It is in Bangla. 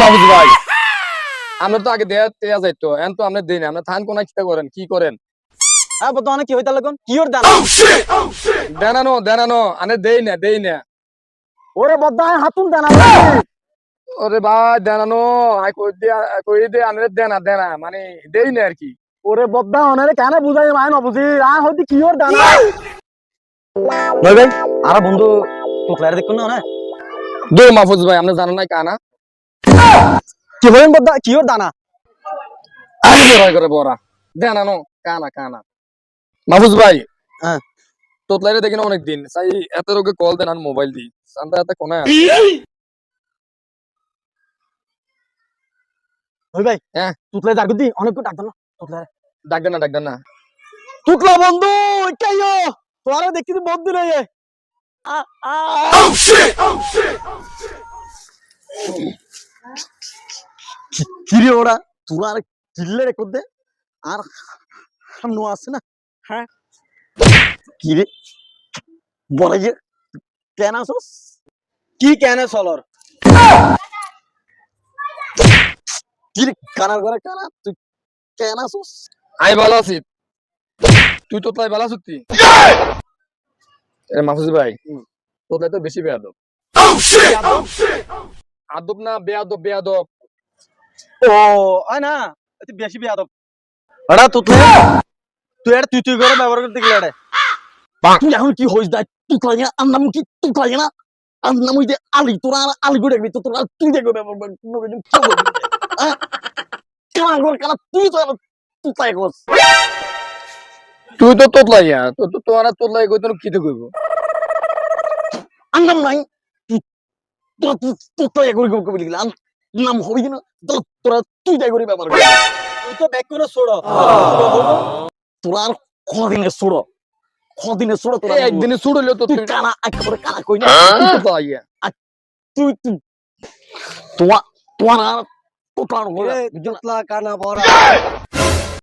মাহফুজ ভাই। আমরা তো আগে দেয়া দেয়া যাইতো এখন তো আমরা দেই না আমরা থান কোনা কিতা করেন কি করেন? হ্যাঁ বর্তমানে কি হইতা লাগুন কি ওর দানা দেনানো দেনানো আনে দেই না দেই না। ওরে বদ্দা হাতুন দানা ওরে ভাই দেনানো আই কই দে কই দে আনে দেনা দেনা মানে দেই না আর কি। ওরে বদ্দা অনারে কেন বুঝাই মায় না বুঝি। আ হইতে কি ওর দানা ভাই ভাই। আর বন্ধু টুকলারে দেখুন না দো মাহফুজ ভাই আমরা জানো নাই কানা। কি হইন বদ্দা কি ওর দানা? করে বড়া? দেনানো কানা কানা। মাহফুজ ভাই হ্যাঁ। তোতলাইরে দেখি না অনেক দিন সাই এত রোগে কল দেন আর মোবাইল দি সান্তা এত কোনা ভাই ভাই হ্যাঁ। টুকলাই যার গদি অনেক ডাক না টুকলারে ডাক দেন না ডাক দেন না। টুকলা বন্ধু কাইও তোরা দেখি তো বন্ধু রে আ আ। কিরে ওরা? তোরা আর কিল্লে রে করতে? আর সামনে আছে না? হ্যাঁ। কিরে? বলে যে কেন আসোস কি কেন চলর কিরে কানার ঘরে কানা? তুই কেন আসোস আই ভালো আছি। তুই তোতলাই ভালো আছিস এ মাহফুজ ভাই তোতলাই তো বেশি বেয়াদব। আদব না বেয়াদব বেয়াদব। ও না তুই বেশি বিয়াদব। আড়া তুই তুই তুই আর তুই তুই করে ব্যবহার করতে গেলে তুই এখন কি হইস দা তুই কই না আর নাম কি তুই কই না আর নাম আলি তোরা আর আলি করে দেখবি তোরা তুই দেখবে ব্যবহার করবি কোনো কিছু কানা করে কানা তুই তো তুই তাই করস তুই তো তোতলাই ইয়া তো তো তোমার তোতলাই কইতো কি তো কইব? আর নাম নাই তুই তোরা করে লিখলা নাম হবি কিনা? তোরা তুই তাই করে ব্যবহার করবি তুই তো ব্যাক করে ছোড়। তোরা আর কদিনে ছোড়? কদিনে ছোড় তোরা? একদিনে ছুড়লো তো তুই কানা একেবারে কানা কই না? তুই তুই তুই তোমার তোমার আর তোটার ঘরে কানা বড়া।